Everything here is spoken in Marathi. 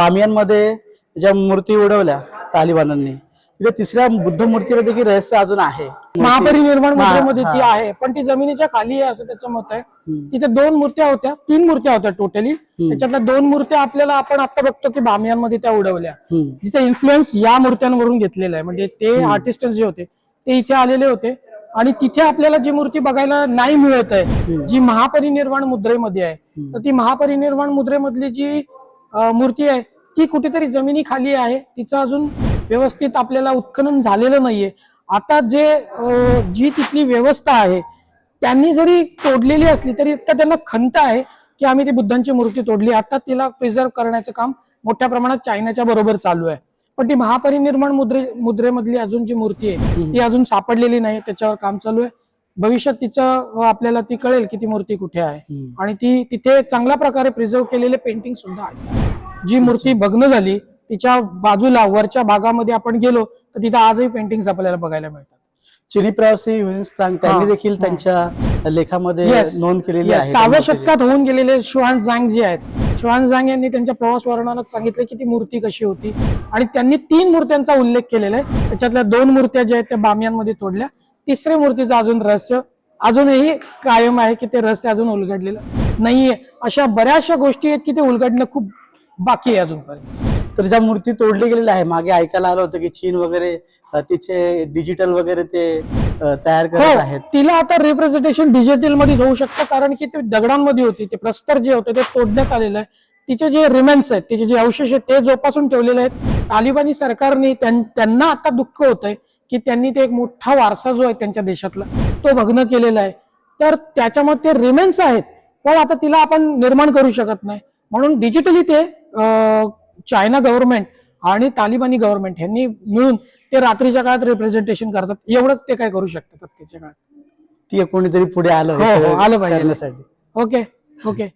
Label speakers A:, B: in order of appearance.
A: बामियांमध्ये ज्या मूर्ती उडवल्या तालिबानांनी तिथे तिसऱ्या बुद्ध मूर्तीला देखील रहस्य अजून आहे.
B: महापरिनिर्वाण
A: महा-
B: मुद्रेमध्ये ती. आहे पण ती जमिनीच्या खाली आहे असं त्याचं मत आहे. तिथे दोन मूर्त्या होत्या तीन मूर्त्या होत्या टोटली त्याच्यातल्या दोन मूर्त्या आपल्याला आपण आता बघतो की बामियांमध्ये त्या उडवल्या. जिचा इन्फ्लुएन्स या मूर्त्यांवरून घेतलेला आहे. म्हणजे ते आर्टिस्ट जे होते ते इथे आलेले होते. आणि तिथे आपल्याला जी मूर्ती बघायला नाही मिळत आहे जी महापरिनिर्वाण मुद्रेमध्ये आहे तर ती महापरिनिर्वाण मुद्रेमधली जी मूर्ती आहे ती कुठेतरी जमिनी खाली आहे तिचं अजून व्यवस्थित आपल्याला उत्खनन झालेलं नाहीये. आता जे जी तिथली व्यवस्था आहे त्यांनी जरी तोडलेली असली तरी इतकं त्यांना खंत आहे की आम्ही ती बुद्धांची मूर्ती तोडली. आता तिला प्रिझर्व करण्याचं काम मोठ्या प्रमाणात चायनाच्या बरोबर चालू आहे. पण ती महापरिनिर्माण मुद्रे मुद्रेमधली अजून जी मूर्ती आहे ती अजून सापडलेली नाही त्याच्यावर काम चालू आहे. भविष्यात तिचं आपल्याला ती कळेल की ती मूर्ती कुठे आहे. आणि ती तिथे चांगल्या प्रकारे प्रिझर्व केलेले पेंटिंग सुद्धा आहे. जी मूर्ती भग्न झाली तिच्या बाजूला वरच्या भागामध्ये आपण गेलो तर तिथे आजही पेंटिंग्स आपल्याला बघायला मिळतात
A: चिनी प्रवासी युएन्स्तांग त्यांनी देखील. त्यांच्या लेखामध्ये. नोंद केलेली आहे
B: सहाव्या. शतकात होऊन गेलेले शुहान झांग जे आहेत शुहान झांग यांनी त्यांच्या प्रवास वर्णनात सांगितलं की ती मूर्ती कशी होती आणि त्यांनी तीन मूर्त्यांचा उल्लेख केलेला आहे त्याच्यातल्या दोन मूर्त्या ज्या आहेत त्या बामियांमध्ये तोडल्या तिसऱ्या मूर्तीचं अजून रहस्य अजूनही कायम आहे की ते रहस्य अजून उलगडलेलं नाहीये अशा बऱ्याचशा गोष्टी आहेत की ते उलगडणं खूप बाकी आहे अजूनपर्यंत
A: तर ज्या मूर्ती तोडली गेलेल्या आहे मागे ऐकायला आलं होतं की चीन वगैरे तिचे डिजिटल वगैरे ते तयार करत
B: हो
A: आहेत.
B: तिला आता रिप्रेझेंटेशन डिजिटलमध्ये होऊ शकतं कारण की ते दगडांमध्ये होती ते प्रस्तर जे होते ते तोडण्यात आलेलं आहे. तिचे जे रिमेन्स आहेत तिचे जे अवशेष आहेत ते जोपासून ठेवलेले आहेत. तालिबानी सरकारने त्यां- त्यांना आता दुःख होत आहे की त्यांनी ते एक मोठा वारसा जो आहे त्यांच्या देशातला तो भग्न केलेला आहे. तर त्याच्यामध्ये ते रिमेन्स आहेत पण आता तिला आपण निर्माण करू शकत नाही. म्हणून डिजिटली ते चायना गव्हर्नमेंट आणि तालिबानी गव्हर्नमेंट यांनी मिळून ते रात्रीच्या काळात रिप्रेझेंटेशन करतात. एवढंच ते काय करू शकतात आत्ताच्या काळात.
A: ती कोणीतरी पुढे आलं
B: हो, हो, आलं पाहिजे. Okay okay